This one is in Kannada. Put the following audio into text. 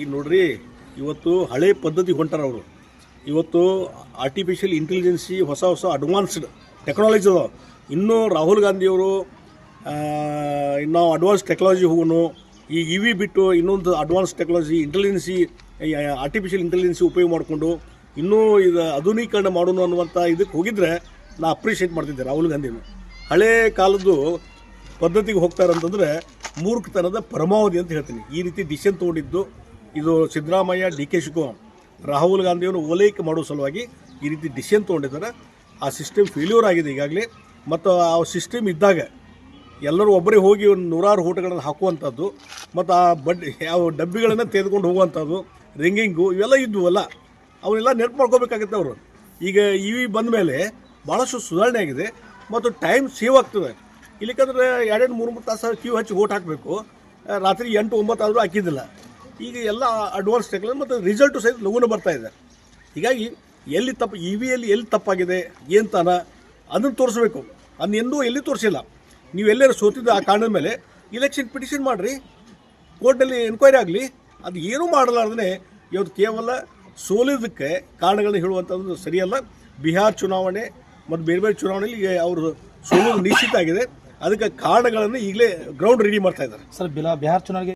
ಈಗ ನೋಡ್ರಿ, ಇವತ್ತು ಹಳೆ ಪದ್ಧತಿ ಹೊಂಟಾರ ಅವರು. ಇವತ್ತು ಆರ್ಟಿಫಿಷಿಯಲ್ ಇಂಟೆಲಿಜೆನ್ಸಿ ಹೊಸ ಹೊಸ ಅಡ್ವಾನ್ಸ್ಡ್ ಟೆಕ್ನಾಲಜಿ ಅದಾವ. ಇನ್ನೂ ರಾಹುಲ್ ಗಾಂಧಿಯವರು ನಾವು ಅಡ್ವಾನ್ಸ್ ಟೆಕ್ನಾಲಜಿ ಹೋಗೋಣ ಈ ಇ ವಿ ಬಿಟ್ಟು ಇನ್ನೊಂದು advance technology intelligence artificial intelligence ಉಪಯೋಗ ಮಾಡಿಕೊಂಡು ಇನ್ನೂ ಇದು ಆಧುನೀಕರಣ ಮಾಡೋಣ ಅನ್ನುವಂಥ ಇದಕ್ಕೆ ಹೋಗಿದ್ರೆ ನಾ ಅಪ್ರಿಷಿಯೇಟ್ ಮಾಡ್ತಿದ್ದೆ ರಾಹುಲ್ ಗಾಂಧಿನು. ಹಳೆ ಕಾಲದ್ದು ಪದ್ಧತಿಗೆ ಹೋಗ್ತಾರೆ ಅಂತಂದರೆ ಮೂರ್ಖತನದ ಪರಮಾವಧಿ ಅಂತ ಹೇಳ್ತೀನಿ. ಈ ರೀತಿ ಡಿಸಿಷನ್ ತೊಗೊಂಡಿದ್ದು ಇದು ಸಿದ್ದರಾಮಯ್ಯ, ಡಿ ಕೆ ಶಿವಕುಮಾರ್, ರಾಹುಲ್ ಗಾಂಧಿಯನ್ನು ಓಲೈಕೆ ಮಾಡುವ ಸಲುವಾಗಿ ಈ ರೀತಿ ಡಿಸಿಷನ್ ತೊಗೊಂಡಿದ್ದಾರೆ. ಆ ಸಿಸ್ಟಮ್ ಫೇಲ್ಯೂರ್ ಆಗಿದೆ ಈಗಾಗಲೇ. ಮತ್ತು ಆ ಸಿಸ್ಟಮ್ ಇದ್ದಾಗ ಎಲ್ಲರೂ ಒಬ್ಬರೇ ಹೋಗಿ ಒಂದು ನೂರಾರು ಊಟಗಳನ್ನು ಹಾಕುವಂಥದ್ದು, ಮತ್ತು ಆ ಬಡ್ಡಿ ಯಾವ ಡಬ್ಬಿಗಳನ್ನು ತೆಗೆದುಕೊಂಡು ಹೋಗುವಂಥದ್ದು, ರಿಂಗಿಂಗು ಇವೆಲ್ಲ ಇದ್ವಲ್ಲ, ಅವನ್ನೆಲ್ಲ ನೆನಪು ಮಾಡ್ಕೋಬೇಕಾಗತ್ತೆ ಅವರು. ಈಗ ಇ ವಿ ಬಂದ ಮೇಲೆ ಭಾಳಷ್ಟು ಸುಧಾರಣೆ ಆಗಿದೆ, ಮತ್ತು ಟೈಮ್ ಸೇವ್ ಆಗ್ತದೆ. ಇಲ್ಲಿಕಂದ್ರೆ ಎರಡೆರಡು ಮೂರು ಮೂರು ತಾಸು ಕ್ಯೂ ಹಚ್ಚಿ ಓಟ್ ಹಾಕಬೇಕು. ರಾತ್ರಿ ಎಂಟು ಒಂಬತ್ತು ಆದರೂ ಹಾಕಿದ್ದಿಲ್ಲ. ಈಗ ಎಲ್ಲ ಅಡ್ವಾನ್ಸ್ ಟೆಕ್ನಾಲಜಿ ಮತ್ತು ರಿಸಲ್ಟು ಸಹಿತ ಲಘುನ ಬರ್ತಾ ಇದೆ. ಹೀಗಾಗಿ ಎಲ್ಲಿ ತಪ್ಪು ಇ ವಿಯಲ್ಲಿ ಎಲ್ಲಿ ತಪ್ಪಾಗಿದೆ, ಏನು ತಾನ, ಅದನ್ನು ತೋರಿಸ್ಬೇಕು. ಅದನ್ನ ಎಂದೂ ಎಲ್ಲಿ ತೋರಿಸಿಲ್ಲ. ನೀವು ಎಲ್ಲರೂ ಸೋತಿದ್ದ ಆ ಕಾರಣದ ಮೇಲೆ ಇಲೆಕ್ಷನ್ ಪಿಟಿಷನ್ ಮಾಡಿರಿ. ಕೋರ್ಟಲ್ಲಿ ಎನ್ಕ್ವೈರಿ ಆಗಲಿ, ಅದು ಏನೂ ಮಾಡಲಾರ್ದೇ ಇವತ್ತು ಕೇವಲ ಸೋಲಿದ್ದಕ್ಕೆ ಕಾರಣಗಳನ್ನ ಹೇಳುವಂಥದ್ದು ಸರಿಯಲ್ಲ. ಬಿಹಾರ್ ಚುನಾವಣೆ ಮತ್ತು ಬೇರೆ ಬೇರೆ ಚುನಾವಣೆಯಲ್ಲಿ ಅವರು ಸೋಲು ನಿಶ್ಚಿತ ಆಗಿದೆ. ಅದಕ್ಕೆ ಕಾರಣಗಳನ್ನು ಈಗಲೇ ಗ್ರೌಂಡ್ ರೆಡಿ ಮಾಡ್ತಾ ಇದ್ದಾರೆ. ಸರ್, ಬಿಲಾ, ಬಿಹಾರ್ ಚುನಾವಣೆಗೆ